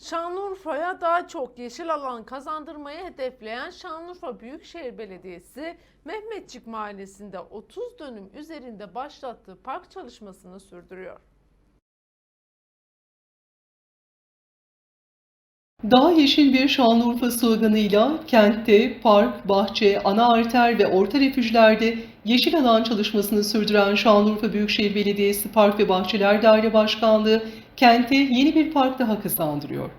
Şanlıurfa'ya daha çok yeşil alan kazandırmayı hedefleyen Şanlıurfa Büyükşehir Belediyesi, Mehmetçik Mahallesi'nde 30 dönüm üzerinde başlattığı park çalışmasını sürdürüyor. Daha yeşil bir Şanlıurfa sloganıyla kentte park, bahçe, ana arter ve orta refüjlerde yeşil alan çalışmasını sürdüren Şanlıurfa Büyükşehir Belediyesi Park ve Bahçeler Daire Başkanlığı kente yeni bir park daha kazandırıyor.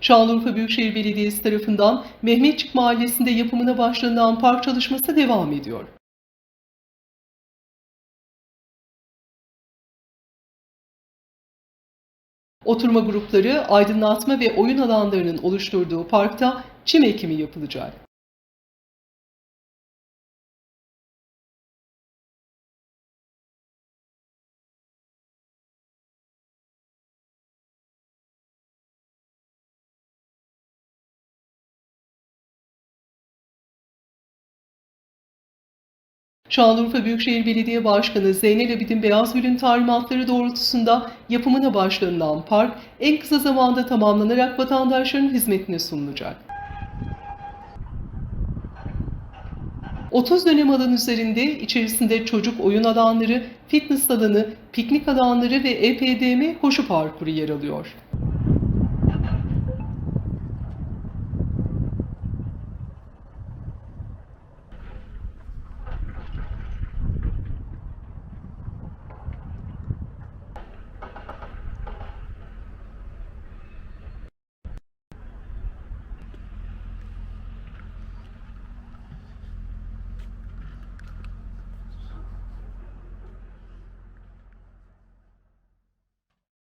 Şanlıurfa Büyükşehir Belediyesi tarafından Mehmetçik Mahallesi'nde yapımına başlanılan park çalışması devam ediyor. Oturma grupları, aydınlatma ve oyun alanlarının oluşturduğu parkta çim ekimi yapılacak. Şanlıurfa Büyükşehir Belediye Başkanı Zeynel Abidin Beyazgül'ün talimatları doğrultusunda yapımına başlanılan park en kısa zamanda tamamlanarak vatandaşların hizmetine sunulacak. 30 dönem alan üzerinde içerisinde çocuk oyun alanları, fitness alanı, piknik alanları ve EPDM koşu parkuru yer alıyor.